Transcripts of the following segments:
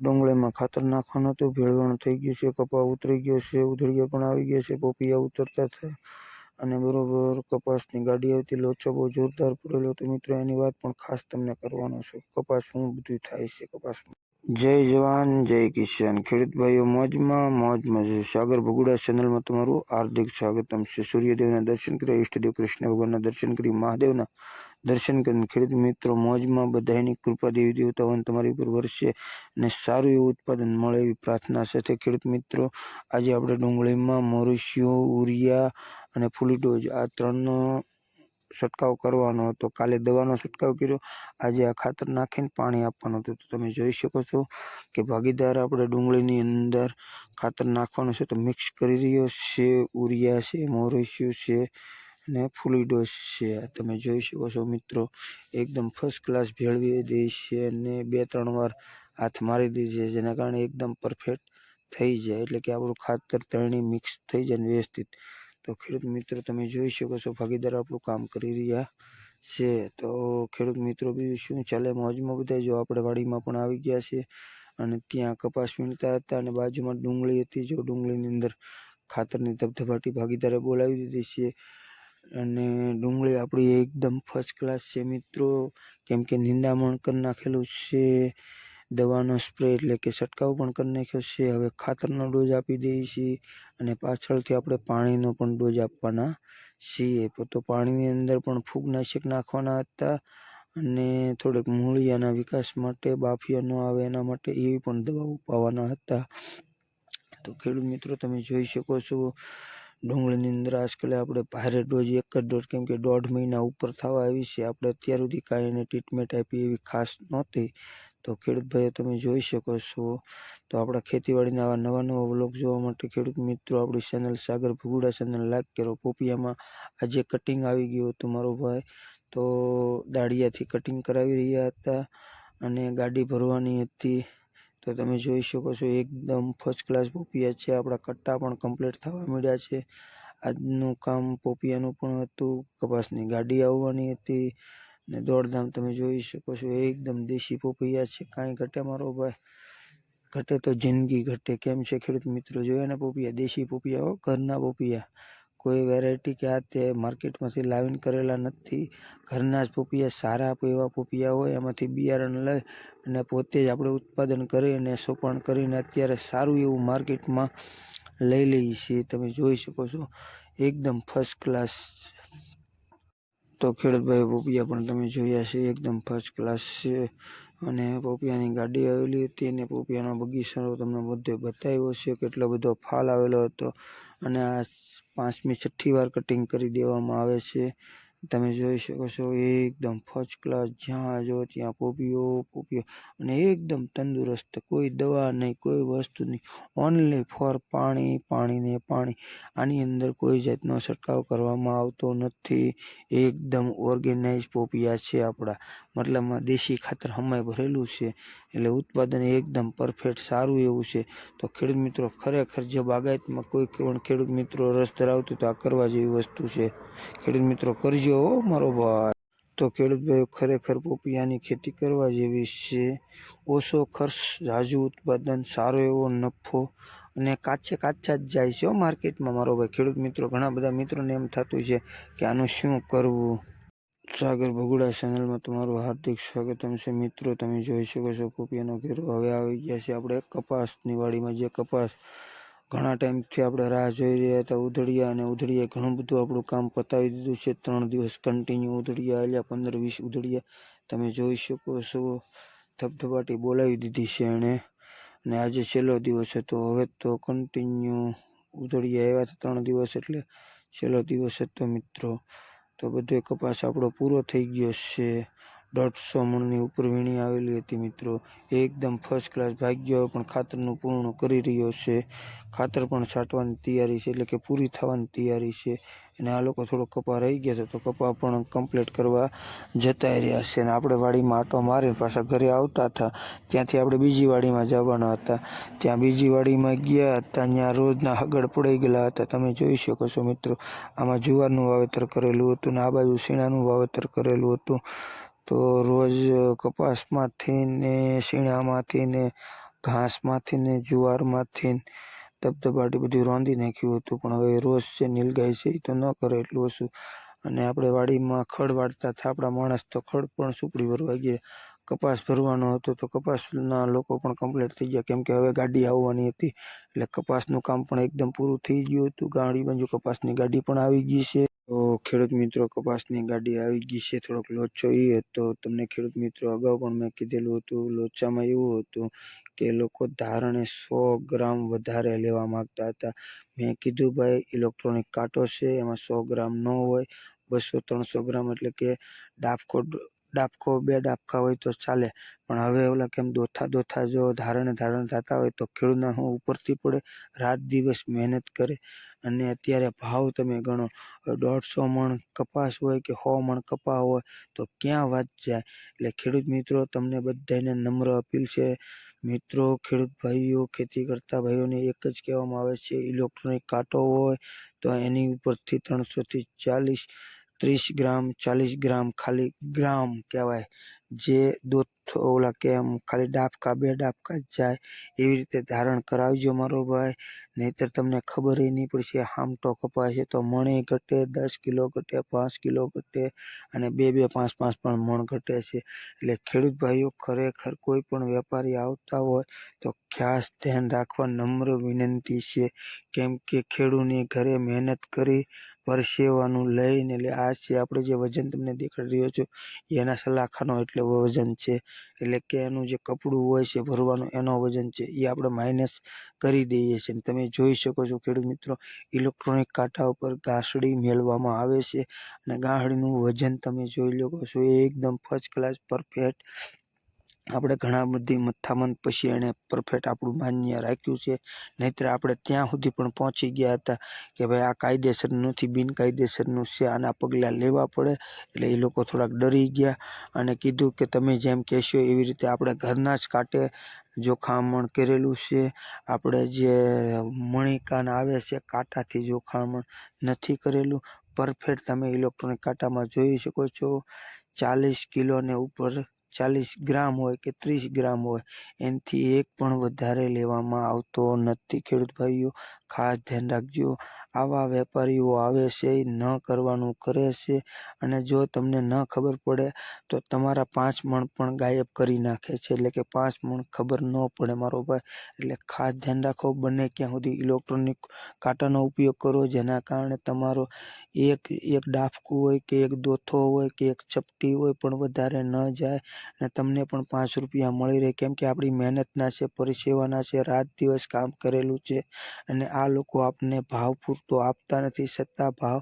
ડુંગળીમાં ખાતર નાખવાનું હતું. ભેળવણ થઈ ગયું છે, કપા ઉતરી ગયો છે ઉધળિયા પણ આવી ગયા છે, પોપિયા ઉતરતા થાય અને બરોબર કપાસની ગાડી આવતી. લોચો બહુ જોરદાર પડેલો તો મિત્રો, એની વાત પણ ખાસ તમને કરવાનો છું. કપાસ શું બધું થાય છે કપાસમાં? જય જવાન, જય કિસાન. ખેડૂત ભાઈઓ, મોજમાં મોજમાં છે. સાગર ભગુડા ચેનલમાં તમારું હાર્દિક સ્વાગતમ છે. સૂર્યદેવના દર્શન કરી ઈષ્ટદેવ કૃષ્ણ ભગવાનના દર્શન કરી મહાદેવના દર્શન કરીને ખેડૂત મિત્રો, મોજમાં બધાની કૃપા દેવી દેવતાઓને તમારી ઉપર વરસે ને સારું એવું ઉત્પાદન મળે એવી પ્રાર્થના સાથે ખેડૂત મિત્રો, આજે આપણે ડુંગળીમાં મોરિશિયો, ઉરિયા અને ફૂલીડોઝ આ ત્રણનો છંટકાવ કરવાનો હતો. કાલે દવાનો છંટકાવ કર્યો. આજે આ ખાતર નાખીને પાણી આપવાનું હતું. તો તમે જોઈ શકો છો કે ભાગીદાર આપણે ડુંગળીની અંદર ખાતર નાખવાનું છે. તો મિક્સ કરી રહ્યો છે. ઉરિયા છે, મોરિશિયો છે ને ફૂલીડોઝ છે. તમે જોઈ શકો છો મિત્રો, એકદમ ફર્સ્ટ ક્લાસ ભેળવી દઈ છે અને બે ત્રણ વાર હાથ મારી દે છે, જેના કારણે એકદમ પરફેક્ટ થઈ જાય. એટલે કે આપણું ખાતર ત્રણેય મિક્સ થઈ જાય ને વ્યવસ્થિત. તો ખેડૂત મિત્રો, તમે જોઈ શકો છો ભાગીદાર આપણું કામ કરી રહ્યા છે. તો ખેડૂત મિત્રો, બીજું શું ચાલે? મોજમાં બધા જો આપણે વાડીમાં પણ આવી ગયા છે અને ત્યાં કપાસ વીણતા હતા અને બાજુમાં ડુંગળી હતી, જો ડુંગળીની અંદર ખાતરની ધબધબાટી ભાગીદારે બોલાવી દીધી છે. અને ડુંગળી આપણી એકદમ ફર્સ્ટ ક્લાસ છે મિત્રો. કેમ કે નિંદામણ કરી નાખેલું છે. દવાનો સ્પ્રે એટલે કે છંટકાવ પણ કરી નાખ્યો છે. હવે ખાતરનો ડોઝ આપી દઈએ છીએ અને પાછળથી આપણે પાણીનો પણ ડોઝ આપવાના છીએ. તો પાણીની અંદર પણ ફૂગનાશક નાખવાના હતા અને થોડેક મૂળિયાના વિકાસ માટે બાફિયા ન આવે એના માટે એવી પણ દવાઓ પાવાના હતા. તો ખેડૂત મિત્રો, તમે જોઈ શકો છો ડુંગળીની અંદર આજકાલ આપણે ભારે ડોઝ એક જ ડોઝ, કેમ કે દોઢ મહિના ઉપર થવા આવી છે. આપણે અત્યાર સુધી કાંઈ એને ટ્રીટમેન્ટ આપી એવી ખાસ નહોતી. તો ખેડૂત ભાઈઓ તમે જોઈ શકો છો. તો આપણા ખેતીવાડીના આવા નવા નવા વ્લોગ જોવા માટે ખેડૂત મિત્રો, આપણી channel Sagar Bhaguda channel like કરો. પોપિયામાં આજે કટિંગ આવી ગયું હતું મારો ભાઈ. તો દાળિયાથી કટિંગ કરાવી રહ્યા હતા અને ગાડી ભરવાની હતી. તો તમે જોઈ શકો છો, એકદમ ફર્સ્ટ ક્લાસ પોપિયા છે. આપણા કટ્ટા પણ કમ્પ્લીટ થવા મળ્યા છે. આજનું કામ પોપિયાનું પણ હતું. કપાસની ગાડી આવવાની હતી ને દોડધામ તમે જોઈ શકો છો, એકદમ દેશી પોપિયા છે. કાંઈ ઘટે મારો ભાઈ? ઘટે તો જિંદગી ઘટે. કેમ છે ખેડૂત મિત્રો? જોયા ને પોપિયા? દેશી પોપિયા હો, ઘરના પોપિયા. કોઈ વેરાયટી કે આ તે માર્કેટમાંથી લાવીને કરેલા નથી. ઘરના જ પોપિયા સારા એવા પોપિયા હોય, એમાંથી બિયારણ લઈ અને પોતે જ આપણે ઉત્પાદન કરી અને સોપાણ કરીને અત્યારે સારું એવું માર્કેટમાં લઈ લઈએ છીએ. તમે જોઈ શકો છો, એકદમ ફર્સ્ટ ક્લાસ તો ખેડૂતભાઈ પોપિયા પણ તમે જોયા છે, એકદમ ફર્સ્ટ ક્લાસ છે. અને પોપિયાની ગાડી આવેલી હતી અને પોપિયાનો બગીચો તમને બધે બતાવ્યો છે, કેટલો બધો ફાલ આવેલો હતો. અને આ પાંચમી છઠ્ઠી વાર કટિંગ કરી દેવામાં આવે છે. તમે જોઈ શકો છો, એકદમ ફર્સ્ટ ક્લાસ જ્યાં જો ત્યાં કોપીઓ કોપીઓ અને એકદમ તંદુરસ્ત, કોઈ દવા નહીં, કોઈ વસ્તુ નહીં. ઓનલી ફોર પાણી પાણી ને પાણી. આની અંદર કોઈ જાતનો છંટકાવ કરવામાં આવતો નથી. એકદમ ઓર્ગેનાઇઝ પોપિયા છે આપણા. મતલબમાં દેશી ખાતર હમાય ભરેલું છે. એટલે ઉત્પાદન એકદમ પરફેક્ટ સારું એવું છે. તો ખેડૂત મિત્રો, ખરેખર જે બાગાયતમાં કોઈ પણ ખેડૂત મિત્રો રસ ધરાવતું તો આ કરવા જેવી વસ્તુ છે. ખેડૂત મિત્રો, કરજો. હો મારો ભાઈ, તો ખેડૂતભાઈ ખરેખર પોપિયાની ખેતી કરવા જેવી છે. ઓછો ખર્ચ ઝાઝું ઉત્પાદન સારો એવો નફો અને કાચે કાચા જ જાય છે માર્કેટમાં. મારો ભાઈ, ખેડૂત મિત્રો, ઘણા બધા મિત્રોને એમ થતું છે કે આનું શું કરવું? સાગર ભગુડા ચેનલમાં તમારું હાર્દિક સ્વાગતમ છે. મિત્રો, તમે જોઈ શકો છો પોપિયાનો ઘેરો. હવે આવી ગયા છે આપણે કપાસની વાડીમાં. જે કપાસ ઘણા ટાઈમથી આપણે રાહ જોઈ રહ્યા હતા ઉધડિયા અને ઉધડિયા ઘણું બધું આપણું કામ પતાવી દીધું છે. ત્રણ દિવસ કન્ટિન્યુ ઉધડિયા આવ્યા પંદર વીસ ઉધડિયા તમે જોઈ શકો છો, ધબધબાટી બોલાવી દીધી છે એણે. અને આજે છેલ્લો દિવસ હતો. હવે તો કન્ટિન્યુ ઉધડિયા આવ્યા હતા ત્રણ દિવસ એટલે છેલ્લો દિવસ હતો મિત્રો. તો બધો કપાસ આપણો પૂરો થઈ ગયો છે. દોઢસો મણની ઉપર વીણી આવેલી હતી મિત્રો. એકદમ ફર્સ્ટ ક્લાસ ભાગ્ય પણ ખાતરનું પૂર્ણ કરી રહ્યો છે. ખાતર પણ છાંટવાની તૈયારી છે, એટલે કે પૂરી થવાની તૈયારી છે. અને આ લોકો થોડો કપા રહી ગયા છે, તો કપા પણ કમ્પ્લીટ કરવા જતા રહ્યા છે. અને આપણે વાડીમાં આટો મારીને પાછા ઘરે આવતા હતા. ત્યાંથી આપણે બીજી વાડીમાં જવાના હતા. ત્યાં બીજી વાડીમાં ગયા હતા, ત્યાં રોજના હગડ પડી ગયેલા હતા. તમે જોઈ શકો છો મિત્રો, આમાં જુવારનું વાવેતર કરેલું હતું ને આ બાજુ શીણાનું વાવેતર કરેલું હતું. તો રોજ કપાસમાંથી ને શીણામાંથી ને ઘાસમાંથી ને જુવારમાંથી ધબધબાટી બધું રોંધી નાખ્યું હતું. પણ હવે રોજ છે નીલગાય છે એ તો ન કરે એટલું ઓછું. અને આપણે વાડીમાં ખડ વાળતા હતા. આપણા માણસ તો ખડ પણ સુપડી ભરવા ગયા. કપાસ ભરવાનો હતો તો કપાસના લોકો પણ કમ્પ્લીટ થઈ ગયા કેમ કે હવે ગાડી આવવાની હતી. એટલે કપાસનું કામ પણ એકદમ પૂરું થઈ ગયું હતું. ગાડી બાજુ કપાસની ગાડી પણ આવી ગઈ છે. તો ખેડૂત મિત્રો, કપાસની ગાડી આવી ગઈ છે. થોડોક લોચો એ હતો તમને ખેડૂત મિત્રો અગાઉ પણ મેં કીધેલું હતું, લોચામાં એવું હતું કે લોકો ધારણે સો ગ્રામ વધારે લેવા માંગતા હતા. મેં કીધું, ભાઈ, ઇલેક્ટ્રોનિક કાંટો છે, એમાં સો ગ્રામ ન હોય, બસો, ત્રણસો ગ્રામ એટલે કે ડાફકો ડાબકો, બે ડાબકા હોય તો ચાલે. પણ હવે ઓલા કેમ દોથા દોથા જો ધારણે ધારણે થતા હોય તો ખેડૂતને હું ઉપરથી પડે, રાત દિવસ મહેનત કરે. અને અત્યારે ભાવ તમે ગણો, દોઢસો મણ કપાસ હોય કે સો મણ કપા હોય તો ક્યાં વાત જાય? એટલે ખેડૂત મિત્રો, તમને બધાને નમ્ર અપીલ છે. મિત્રો, ખેડૂત ભાઈઓ ખેતી કરતા ભાઈઓને એક જ કહેવામાં આવે છે, ઇલેક્ટ્રોનિક કાંટો હોય તો એની ઉપરથી ત્રણસોથી ચાલીસ ત્રીસ ગ્રામ, ચાલીસ ગ્રામ, ખાલી ગ્રામ કહેવાય. જે દૂધ ઓલા કેમ ખાલી ડાબકા, બે ડાબકા જ જાય, એવી રીતે ધારણ કરાવજો મારો ભાઈ. નહીતર તમને ખબર એ નહીં પડશે હામટો કપાય છે તો મણે ઘટે, દસ કિલો ઘટે, પાંચ કિલો ઘટે અને બે બે, પાંચ પાંચ પણ મણ ઘટે છે. એટલે ખેડૂત ભાઈઓ, ખરેખર કોઈ પણ વેપારી આવતા હોય તો ખાસ ધ્યાન રાખવા નમ્ર વિનંતી છે. કેમ કે ખેડૂતની ઘરે મહેનત કરી પરસેવાનું લઈને એટલે આ છે આપણે જે વજન તમને દેખાડી રહ્યો છો, એના સલાખાનો એટલે વજન છે. એટલે કે એનું જે કપડું હોય છે ભરવાનું, એનો વજન છે, એ આપણે માઇનસ કરી દઈએ છીએ. તમે જોઈ શકો છો ખેડૂત મિત્રો ઇલેક્ટ્રોનિક કાંટા ઉપર ગાંસડી મેળવવામાં આવે છે. અને ગાંસડીનું વજન તમે જોઈ લો છો એ એકદમ ફર્સ્ટ ક્લાસ પરફેક્ટ આપણે ઘણા બધી મથામણ પછી એણે પરફેક્ટ આપણું માન્ય રાખ્યું છે. નહીતર આપણે ત્યાં સુધી પણ પહોંચી ગયા હતા કે ભાઈ આ કાયદેસર નથી, બિનકાયદેસરનું છે, આના પગલાં લેવા પડે. એટલે એ લોકો થોડાક ડરી ગયા અને કીધું કે તમે જેમ કહેશો એવી રીતે આપણે ઘરના જ કાંટે જોખામણ કરેલું છે. આપણે જે મણિકાન આવે છે કાંટાથી જોખામણ નથી કરેલું. પરફેક્ટ તમે ઇલેક્ટ્રોનિક કાંટામાં જોઈ શકો છો. ચાલીસ કિલોને ઉપર ચાલીસ ગ્રામ હોય કે ત્રીસ ગ્રામ હોય, એનાથી એક પણ વધારે લેવામાં આવતો નથી. ખેડૂત ભાઈઓ, ખાસ ધ્યાન રાખજો, આવા વેપારીઓ આવે છે એ ન કરવાનું કરે છે અને જો તમને ન ખબર પડે, તો તમારા પાંચ મણ પણ ગાયબ કરી નાખે છે. એટલે કે પાંચ મણ ખબર ન પડે મારો ભાઈ. એટલે ખાસ ધ્યાન રાખો, બને ક્યાં સુધી ઇલેક્ટ્રોનિક કાંટાનો ઉપયોગ કરો, જેના કારણે તમારો એક એક ડાફકું હોય કે એક દોથો હોય કે એક ચપટી હોય પણ વધારે ન જાય. અને તમને પણ પાંચ રૂપિયા મળી રહે. કેમ કે આપણી મહેનતના છે, પરિસેવાના છે, રાત દિવસ કામ કરેલું છે અને આ લોકો આપને ભાવ પૂરતો આપતા નથી છતાં ભાવ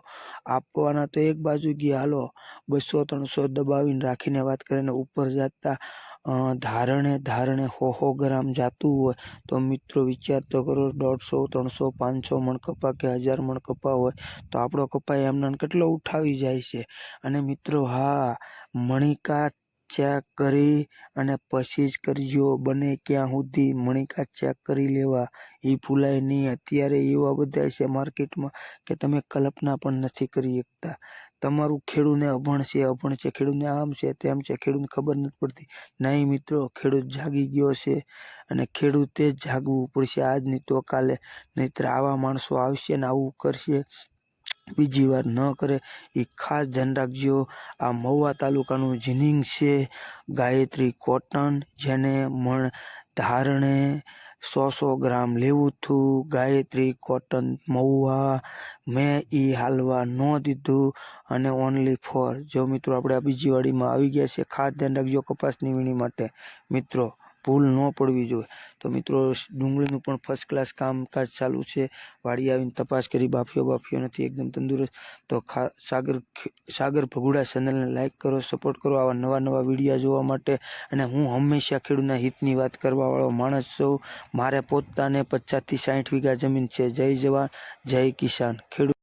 આપવાના તો એક બાજુ ગયા હાલો, બસો, ત્રણસો દબાવીને રાખીને વાત કરીને ઉપર જતા ધારણે ધારણે હો હો ગ્રામ જાતું હોય તો મિત્રો વિચાર તો કરો, દોઢસો, ત્રણસો, પાંચસો મણ કપા કે હજાર મણ કપા હોય તો આપણો કપા એમને કેટલો ઉઠાવી જાય છે. અને મિત્રો હા, મણિકા ચેક કરી અને પછી જ કરજો. બને ક્યાં સુધી મણિકા ચેક કરી લેવા. એ ભૂલાય નહીં. અત્યારે એવા બધા છે માર્કેટમાં કે તમે કલ્પના પણ નથી કરી શકતા. તમારું ખેડૂતને અભણ છે અભણ છે. ખેડૂતને આમ છે, તેમ છે. ખેડૂતને ખબર નથી પડતી. નહીં મિત્રો, ખેડૂત જાગી ગયો છે અને ખેડૂતે જ જાગવું પડશે. આજ નહીં તો કાલે નહીંતર આવા માણસો આવશે ને આવું કરશે. બીજી વાર ન કરે, એ ખાસ ધ્યાન રાખજો. આ મહુવા તાલુકાનું જીનિંગ છે ગાયત્રી કોટન, જેને મણ ધારણે સો સો ગ્રામ લેવું હતું. ગાયત્રી કોટન મહુવા મેં એ હાલવા ન દીધું અને ઓનલી ફોર જો મિત્રો, આપણે આ બીજી વાડીમાં આવી ગયા છે ખાસ ધ્યાન રાખજો કપાસની વીણી માટે. મિત્રો ભૂલ ન પડવી જોઈએ. તો મિત્રો, ડુંગળીનું પણ ફર્સ્ટ ક્લાસ કામકાજ ચાલુ છે. વાડી આવીને તપાસ કરી, બાફીઓ બાફીઓ નથી, એકદમ તંદુરસ્ત. તો ખા, સાગર સાગર ભગુડા ચેનલને લાઇક કરો સપોર્ટ કરો આવા નવા નવા વિડીયા જોવા માટે. અને હું હંમેશા ખેડૂતના હિતની વાત કરવાવાળો માણસ છું. મારે પોતાને પચાસથી સાઠ વીઘા જમીન છે. જય જવાન, જય કિસાન. ખેડૂત